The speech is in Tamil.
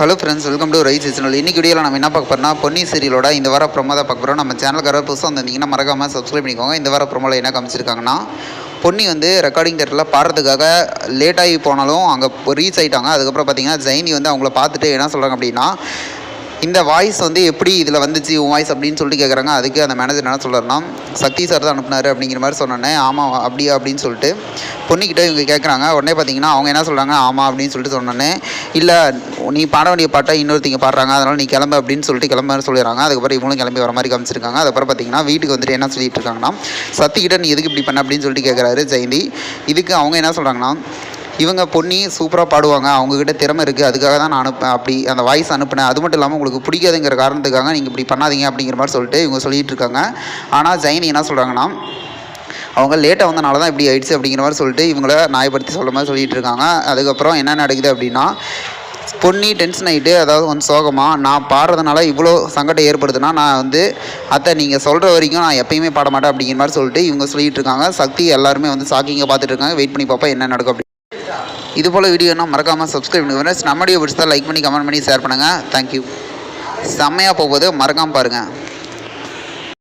Hello friends welcome to rice seasonal இன்னைக்கு வீடியோவில் நம்ம என்ன பார்க்க போகிறோம்னா பொன்னி சீரியலோட இந்த வார ப்ரோமோ தான் பார்க்க போகிறோம் நம்ம சேனல்கார புதுசாக வந்திருந்தீங்கன்னா மறக்காமல் சப்ஸ்கிரைப் பண்ணிக்கோங்க. இந்த வார ப்ரோமோவில் என்ன காமிச்சிருக்காங்கன்னா பொன்னி வந்து ரெக்கார்டிங் தேட்டரில் பாடுறதுக்காக லேட்டாகி போனாலும் அங்கே ரீச் ஆகிட்டாங்க அதுக்கப்புறம் பார்த்தீங்கன்னா ஜெயினி வந்து அவங்கள பார்த்துட்டு என்ன சொல்கிறாங்க அப்படின்னா இந்த வாய்ஸ் வந்து எப்படி இதில் வந்துச்சு உன் வாய்ஸ் அப்படின்னு சொல்லிட்டு கேட்குறாங்க அதுக்கு அந்த மேனேஜர் என்ன சொல்கிறாருன்னா சக்தி சார் தான் அனுப்புனார் அப்படிங்கிற மாதிரி சொன்னோன்னே ஆமாம் அப்படியா அப்படின்னு சொல்லிட்டு பொண்ணுக்கிட்ட இவங்க கேட்குறாங்க உடனே பார்த்தீங்கன்னா அவங்க என்ன சொல்கிறாங்க ஆமாம் அப்படின்னு சொல்லிட்டு சொன்னோன்னே இல்லை நீ பாட வேண்டிய பாட்டை இன்னொருத்தங்க பாடுறாங்க அதனால் நீ கிளம்பு அப்படின்னு சொல்லிட்டு கிளம்புன்னு சொல்லிடுறாங்க. அதுக்கப்புறம் இவங்களும் கிளம்பி வர மாதிரி காமிச்சிருக்காங்க. அதுக்கப்புறம் பார்த்தீங்கன்னா வீட்டுக்கு வந்துட்டு என்ன சொல்லிட்டு இருக்காங்கன்னா சத்திக்கிட்ட நீ எதுக்கு இப்படி பண்ண? அப்படின்னு சொல்லிட்டு கேட்குறாரு ஜெயந்தி. இதுக்கு அவங்க என்ன சொல்கிறாங்கன்னா இவங்க பொன்னி சூப்பராக பாடுவாங்க. அவங்கக்கிட்ட திறமை இருக்குது அதுக்காக தான் நான் அனுப்பேன் அப்படி அந்த வாய்ஸ் அனுப்பினேன். அது மட்டும் இல்லாமல் உங்களுக்கு பிடிக்காதுங்கிற காரணத்துக்காக நீங்கள் இப்படி பண்ணாதீங்க அப்படிங்கிற மாதிரி சொல்லிட்டு இவங்க சொல்லிகிட்டு இருக்காங்க. ஆனால் ஜெயினி என்ன சொல்கிறாங்கன்னா அவங்க லேட்டாக வந்தனால தான் இப்படி ஆயிடுச்சு அப்படிங்கிற மாதிரி சொல்லிட்டு இவங்கள நியாயப்படுத்தி சொல்ல மாதிரி சொல்லிட்டு இருக்காங்க. அதுக்கப்புறம் என்ன நடக்குது அப்படின்னா பொன்னி டென்ஷன் ஆகிட்டு அதாவது வந்து சோகமாக நான் பாடுறதுனால இவ்வளோ சங்கடம் ஏற்படுதுன்னா நான் வந்து அத்தை நீங்கள் சொல்கிற வரைக்கும் நான் எப்பயுமே பாட மாட்டேன் அப்படிங்கிற மாதிரி சொல்லிட்டு இவங்க சொல்லிட்டு இருக்காங்க. சக்தி எல்லாருமே வந்து ஷாக்கிங்காக பார்த்துட்டு இருக்காங்க. வெயிட் பண்ணி பார்ப்போம் என்ன நடக்கும் அப்படி இது போல் வீடியோனா மறக்காமல் சப்ஸ்கிரைப் பண்ணுங்கள் நம்ம வீடியோ பிடிச்சா லைக் பண்ணி கமெண்ட் பண்ணி ஷேர் பண்ணுங்கள் தேங்க்யூ செம்மையாக போகுது. மறக்காமல் பாருங்கள்